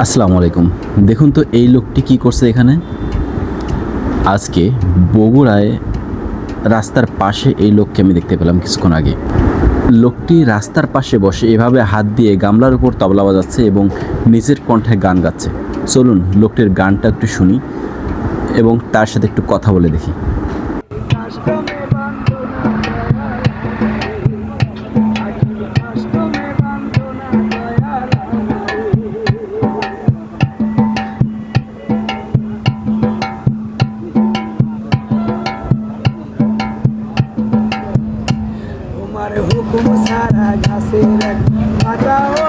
আসসালামু আলাইকুম। দেখুন তো এই লোকটি কি করছে এখানে? আজকে বগুড়ায় রাস্তার পাশে এই লোককে আমি দেখতে পেলাম কিছুক্ষণ আগে। লোকটি রাস্তার পাশে বসে এভাবে হাত দিয়ে গামলার উপর তবলা বাজাচ্ছে এবং নিজের কণ্ঠে গান গাচ্ছে। চলুন, লোকটির গানটা একটু শুনি এবং তার সাথে একটু কথা বলে দেখি। তোমার হুকুম সারা গাছের এক পাতাও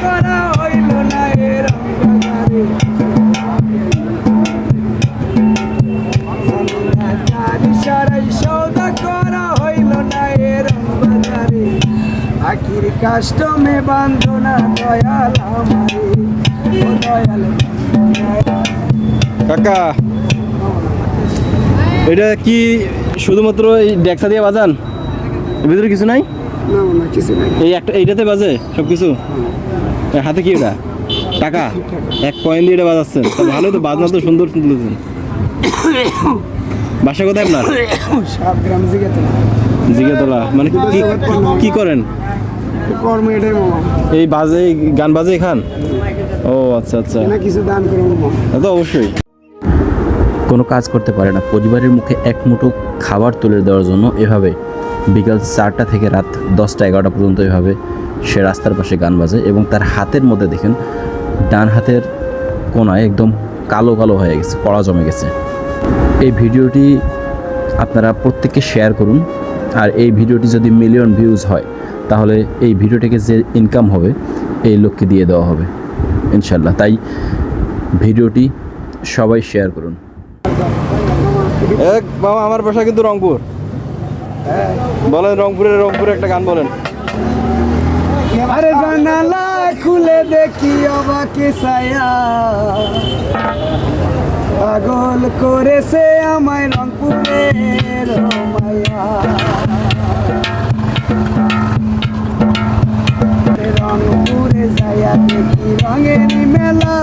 করা হইল না এর সারাই সৌদা করা হইল না এর আখির কাষ্টমে বান্ধনা দয়াল আমারে দয়াল কাকা এটা কি শুধুমাত্র এই ডেক্সা দিয়ে বাজান? ভিতরে কিছু নাই? না না কিছু নাই। এই একটা এইটাতে বাজে সব কিছু হাতে কি ওটা টাকা? এক কয়েন দিয়ে এটা বাজাচ্ছেন। তা ভালোই তো, বাজনা তো সুন্দর তুলেছেন। বাসা কোথায় আপনার? জিগে তো জিগেতলা মানে কি করেন? এই বাজে, গান বাজে খান? ও আচ্ছা আচ্ছা। কিছু তো অবশ্যই। কোনো কাজ করতে পারে না। পরিবারের মুখে এক মুঠো খাবার তুলে দেওয়ার জন্য এভাবে বিকাল চারটা থেকে রাত দশটা এগারোটা পর্যন্ত এভাবে সে রাস্তার পাশে গান বাজে এবং তার হাতের মধ্যে দেখেন ডান হাতের কোনায় একদম কালো কালো হয়ে গেছে কড়া জমে গেছে। এই ভিডিওটি আপনারা প্রত্যেককে শেয়ার করুন। আর এই ভিডিওটি যদি মিলিয়ন ভিউজ হয়, তাহলে এই ভিডিওটিকে যে ইনকাম হবে, এই লোককে দিয়ে দেওয়া হবে। ইনশাল্লাহ তাই ভিডিওটি সবাই শেয়ার করুন। এক, বাবা, আমার বাসা কিন্তু রংপুর। বলেন রংপুরের, রংপুরে একটা গান বলেন। আরে জানালা খুলে দেখি অবাকে ছায়া। পাগল করেছে আমায় রংপুরের মায়া রংপুরে যাইয়া দেখি রঙের মেলা।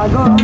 অবাকে ছায়া পাগল করেছে